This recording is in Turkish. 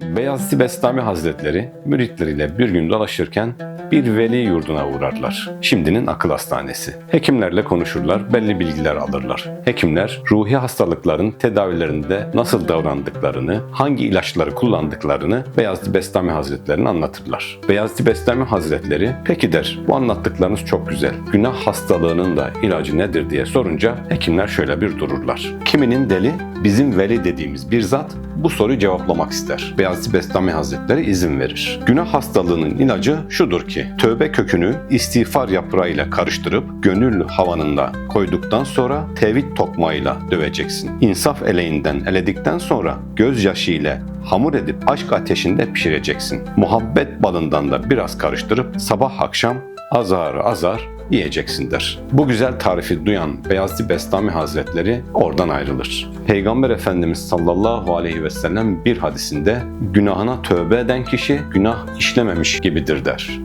Beyazıt Bestami Hazretleri müritleriyle bir gün dolaşırken bir veli yurduna uğrarlar. Şimdinin akıl hastanesi. Hekimlerle konuşurlar, belli bilgiler alırlar. Hekimler ruhi hastalıkların tedavilerinde nasıl davrandıklarını, hangi ilaçları kullandıklarını Beyazıt Bestami Hazretlerine anlatırlar. Beyazıt Bestami Hazretleri peki der bu anlattıklarınız çok güzel. Günah hastalığının da ilacı nedir diye sorunca hekimler şöyle bir dururlar. Kiminin deli bizim veli dediğimiz bir zat bu soruyu cevaplamak ister. Beyazıt Bestami Hazretleri izin verir. Günah hastalığının ilacı şudur ki tövbe kökünü istiğfar yaprağıyla karıştırıp gönül havanında koyduktan sonra tevhid tokmağıyla döveceksin. İnsaf eleğinden eledikten sonra gözyaşı ile hamur edip aşk ateşinde pişireceksin. Muhabbet balından da biraz karıştırıp sabah akşam azar azar yiyeceksin der. Bu güzel tarifi duyan Beyazlı Bestami Hazretleri oradan ayrılır. Peygamber Efendimiz sallallahu aleyhi ve sellem bir hadisinde günahına tövbe eden kişi günah işlememiş gibidir der.